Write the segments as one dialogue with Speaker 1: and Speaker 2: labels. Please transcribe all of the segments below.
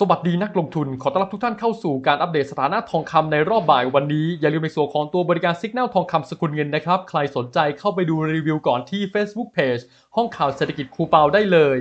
Speaker 1: สวัสดีนักลงทุน ขอต้อนรับทุกท่านเข้าสู่การอัปเดตสถานะทองคำในรอบบ่ายวันนี้ อย่าลืมในส่วนของตัวบริการสัญญาณทองคำสกุลเงินนะครับ ใครสนใจเข้าไปดูรีวิวก่อนที่ Facebook Page ห้องข่าวเศรษฐกิจครูเปาได้เลย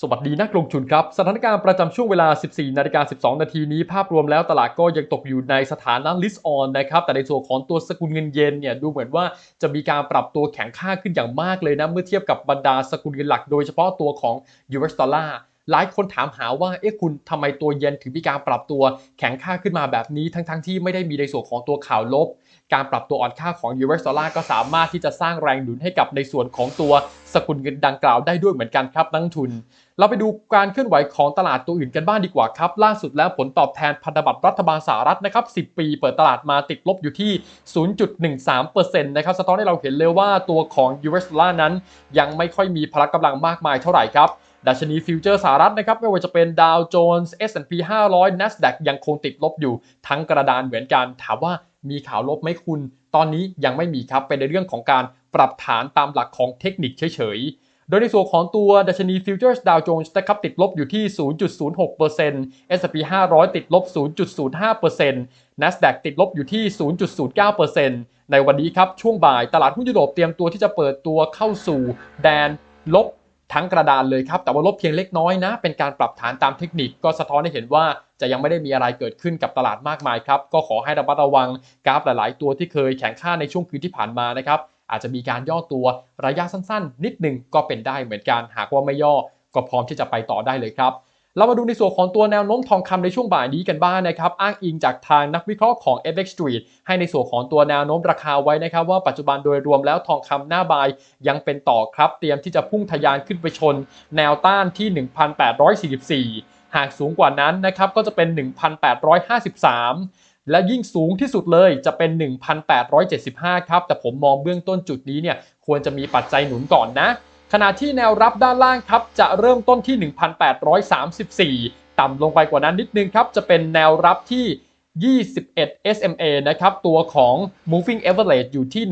Speaker 1: สวัสดีนักลงทุนครับ สถานการณ์ประจำช่วงเวลา 14 นาฬิกา 12 นาทีนี้ ภาพรวมแล้วตลาดก็ยังตกอยู่ในสถานะ list on นะครับ แต่ในส่วนของตัวสกุลเงินเยนเนี่ยดูเหมือนว่าจะมีการปรับตัวแข็งค่าขึ้นอย่างมากเลยนะเมื่อเทียบกับบรรดาสกุลเงินหลัก โดยเฉพาะตัวของ US ดอลลาร์ หลายคนถามหาว่าเอ๊ะคุณทำไมตัวเยนถึงมีการปรับตัวแข็งค่าขึ้นมาแบบนี้ ทั้งๆทที่ไม่ได้มีในส่วนของตัวข่าวลบ การปรับตัวอ่อนค่าของ US ดอลลาร์ก็สามารถที่จะสร้างแรงหนุนให้กับในส่วนของตัวสกุลเงินดังกล่าวได้ด้วยเหมือนกันครับนักลงทุน เราไปดูการเคลื่อนไหวของตลาดตัวอื่นกันบ้างดีกว่าครับ ล่าสุดแล้วผลตอบแทนพันธบัตรรัฐบาลสหรัฐนะครับ 10 ปีเปิดตลาดมาติดลบอยู่ที่ 0.13%นะครับสะท้อนให้เราเห็นเลยว่าตัวของ US ดอลลาร์นั้น ยังไม่ค่อยมีพละกำลังมากมายเท่าไหร่ครับ ดัชนีฟิวเจอร์สหรัฐนะครับไม่ว่าจะเป็นดาวโจนส์ S&P 500 NASDAQ ยังคงติดลบอยู่ทั้งกระดานเหมือนกันถามว่ามีข่าวลบไหมคุณ ตอนนี้ยังไม่มีครับเป็นในเรื่องของการปรับฐานตามหลักของเทคนิคเฉยๆ โดยในส่วนของตัวดัชนีฟิวเจอร์สดาวโจนส์นะครับติดลบอยู่ที่ 0.06% S&P 500 ติดลบ 0.05% NASDAQ ติดลบอยู่ที่ 0.09%ในวันนี้ครับช่วงบ่ายตลาดหุ้นยุโรปเตรียมตัวที่จะเปิดตัวเข้าสู่แดนลบ ทั้งกระดานเลยครับ แต่ว่าลบเพียงเล็กน้อยนะ เป็นการปรับฐานตามเทคนิคก็สะท้อนให้เห็นว่าจะยังไม่ได้มีอะไรเกิดขึ้นกับตลาดมากมายครับ ก็ขอให้ระมัดระวังกราฟหลาย ๆ ตัวที่เคยแข็งค่าในช่วงคืนที่ผ่านมานะครับ อาจจะมีการย่อตัวระยะสั้น ๆ นิดหนึ่งก็เป็นได้เหมือนกัน หากว่าไม่ย่อก็พร้อมที่จะไปต่อได้เลยครับ เรามาดูในส่วนของตัวแนวโน้มทองคำในช่วงบ่ายนี้กันบ้างนะครับ อ้างอิงจากทางนักวิเคราะห์ของ FX Street ให้ในส่วนของตัวแนวโน้มราคาไว้นะครับว่าปัจจุบันโดยรวมแล้วทองคำหน้าบายยังเป็นต่อครับ เตรียมที่จะพุ่งทะยานขึ้นไปชน แนวต้านที่ 1,844 หากสูงกว่านั้นนะครับก็จะเป็น 1,853และยิ่งสูงที่สุดเลยจะเป็น 1,875 ครับ แต่ผมมองเบื้องต้นจุดนี้เนี่ยควรจะมีปัจจัยหนุนก่อนนะ ขณะที่แนวรับด้านล่างครับจะเริ่มต้นที่ 1,834 ต่ำลงไปกว่านั้นนิดนึงครับ จะเป็นแนวรับที่ 21 SMA นะครับ ตัวของ moving average อยู่ที่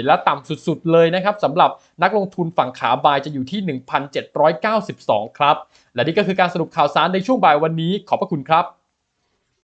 Speaker 1: 1,814 และต่ำสุดๆ เลยนะครับสำหรับนักลงทุนฝั่งขาบายจะอยู่ที่ 1,792 ครับ และนี่ก็คือการสรุปข่าวสารในช่วงบ่ายวันนี้ ขอบพระคุณครับ